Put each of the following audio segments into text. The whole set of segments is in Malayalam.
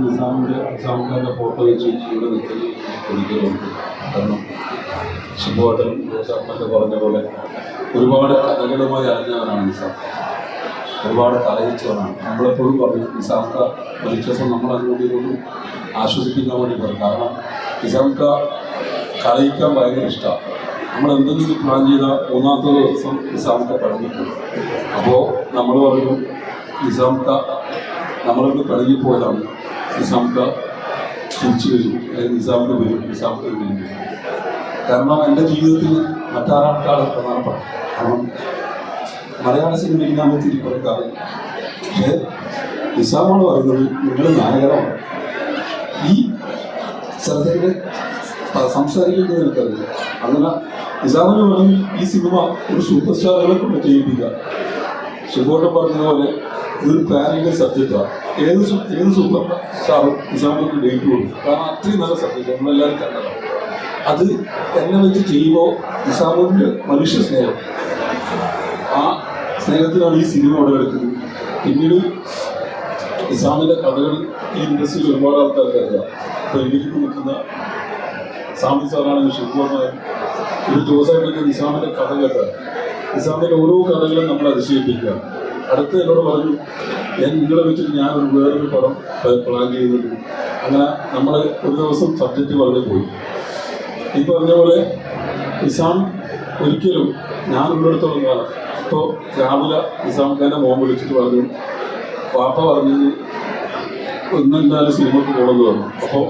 നിസാമിന്റെ നിസാമിന്റെ ഫോട്ടോ വെച്ച് ഇവിടെ നിൽക്കൽ ഒരിക്കലുണ്ട് കാരണം ശുഭവാട്ടൻ പറഞ്ഞ പോലെ ഒരുപാട് കഥകളുമായി അറിഞ്ഞവനാണ് നിസാം. ഒരുപാട് കലയിച്ചവനാണ് നമ്മളെപ്പോഴും പറയും നിസാംക്ക പരീക്ഷസം നമ്മൾ അങ്ങോട്ടും ഇങ്ങോട്ടും ആശ്വസിപ്പിക്കാൻ വേണ്ടി പറയും. കാരണം നിസാംക്ക കലയിക്കാൻ ഭയങ്കര ഇഷ്ടമാണ് നമ്മൾ എന്തെങ്കിലും പ്ലാൻ ചെയ്താൽ മൂന്നാമത്തെ ദിവസം നിസാംക്ക പഴകിപ്പോകും അപ്പോൾ നമ്മൾ പറഞ്ഞു നിസാംക്ക നമ്മളൊക്കെ കഴുകിപ്പോയതാണ് നിസാമിക്ക തിരിച്ചു വരും. അല്ലെങ്കിൽ നിസാമിന് വരും. നിസാംക്ക വരും കാരണം എന്റെ ജീവിതത്തിൽ മറ്റാരാൾക്കാണ് പ്രധാനപ്പെട്ട കാരണം മലയാള സിനിമയിൽ ഞാൻ തിരി കുറേക്കാറ് പക്ഷേ നിസാമാണ് പറയുന്നത് നിങ്ങൾ നായകരാണ് ഈ സ്ഥലത്തേക്ക് സംസാരിക്കുന്നത് എനിക്കറിയില്ല. അങ്ങനെ നിസാമിന് വേണമെങ്കിൽ ഈ സിനിമ ഒരു സൂപ്പർ സ്റ്റാറുകളെ കൊണ്ട് ചെയ്യിപ്പിക്കുക ശുഭോട്ടം പറഞ്ഞതുപോലെ ഇതൊരു പാനിന്റെ സബ്ജക്റ്റാണ് ഏത് ഏത് സൂപ്പർ സ്റ്റാറും നിസാമിക്ക് ഡേറ്റ് കൊടുക്കും. കാരണം അത്രയും നല്ല സബ്ജക്റ്റ് നമ്മളെല്ലാവരും കണ്ടതാണ്. അത് എന്നെ വെച്ച് ചെയ്യുമ്പോൾ നിസാമിന്റെ മനുഷ്യ സ്നേഹം. ആ സ്നേഹത്തിലാണ് ഈ സിനിമ അവിടെ എടുക്കുന്നത്. പിന്നീട് നിസാമിന്റെ കഥകൾ ഈ ഇൻഡസ്ട്രിയിൽ ഒരുപാട് ആൾക്കാർ അറിയാം ഇപ്പോൾ എനിക്ക് നിൽക്കുന്ന സാമി സാറാണെങ്കിൽ ശിവകുമാർ ഒരു ജോസായിട്ടൊക്കെ നിസാമിന്റെ കഥ കേട്ടാൽ നിസാമിന്റെ ഓരോ കഥകളും നമ്മൾ അതിശയിപ്പിക്കുക അടുത്ത് എന്നോട് പറഞ്ഞു ഞാൻ നിങ്ങളെ വെച്ചിട്ട് ഞാൻ ഒരു വേറൊരു പടം പ്ലാൻ ചെയ്തിട്ടുണ്ട് അങ്ങനെ നമ്മൾ ഒരു ദിവസം സബ്ജക്റ്റ് പറഞ്ഞു പോയി. ഈ പറഞ്ഞ പോലെ നിസാം ഒരിക്കലും ഞാൻ ഉള്ളിടത്തോളം കാലം ഇപ്പോൾ രാവിലെ നിസാം ഖാന്റെ മോൻ വിളിച്ചിട്ട് പറഞ്ഞു പാപ്പ പറഞ്ഞത് ഒന്നെന്തായാലും സിനിമക്ക് പോകണമെന്ന് പറഞ്ഞു. അപ്പോൾ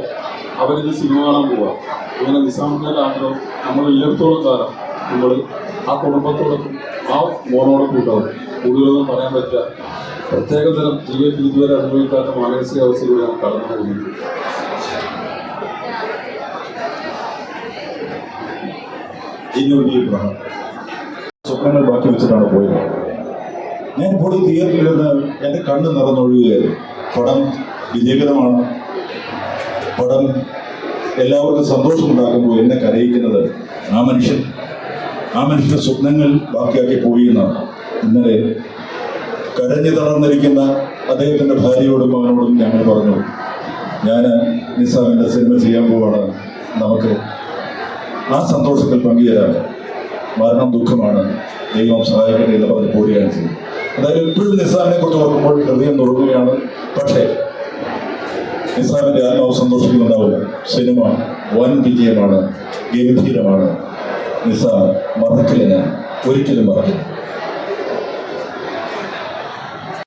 അവരിത് സിനിമ കാണാൻ പോവാ. അങ്ങനെ നിസാമിന്റെ ആഗ്രഹം നമ്മൾ ഉള്ളിടത്തോളം കാലം നമ്മൾ ആ കുടുംബത്തോടൊപ്പം ആ മോനോടൊപ്പം കൂട്ടാവും. കൂടുതലൊന്നും പറയാൻ പറ്റില്ല. പ്രത്യേക തരം ജീവിതത്തിൽ ഇതുവരെ അനുഭവിക്കാത്ത മാനസികാവസ്ഥയിലൂടെയാണ് കടന്നു പോകുന്നത് സ്വപ്നങ്ങൾ ബാക്കി വെച്ചിട്ടാണ് പോയത്. ഞാൻ പൊടി തിയേറ്ററിൽ നിന്ന് എന്റെ കണ്ണ് നിറഞ്ഞൊഴുകുകയായിരുന്നു പടം വിജയകരമാണ്. പടം എല്ലാവർക്കും സന്തോഷമുണ്ടാക്കുമ്പോൾ എന്നെ കരയിക്കുന്നത് ആ മനുഷ്യൻ. ആ മനുഷ്യന്റെ സ്വപ്നങ്ങൾ ബാക്കിയാക്കി പോയി എന്നാണ് ഇന്നലെ കരഞ്ഞു തളർന്നിരിക്കുന്ന അദ്ദേഹത്തിന്റെ ഭാര്യയോടും മകനോടും ഞങ്ങൾ പറഞ്ഞു. ഞാൻ നിസാമിന്റെ സിനിമ ചെയ്യാൻ പോവാണ്. നമുക്ക് ആ സന്തോഷത്തിൽ പങ്കുചേരാൻ മരണം ദുഃഖമാണ്. ദൈവം സഹായിക്കട്ടെ എന്ന് പറഞ്ഞ് പോരുകയാണ് ചെയ്യുന്നത് അതായത് ഇപ്പോഴും നിസാമിനെ കുറിച്ച് ഓർക്കുമ്പോൾ ഹൃദയം നുറുങ്ങുകയാണ് പക്ഷേ നിസ്സാമിന്റെ ആത്മാവ് സന്തോഷിക്കുന്നുണ്ടാവും. സിനിമ വൻ വിജയമാണ്. ഗംഭീരമാണ്. നിസ്സാം മറക്കില്ല ഞാൻ ഒരിക്കലും മറക്കില്ല.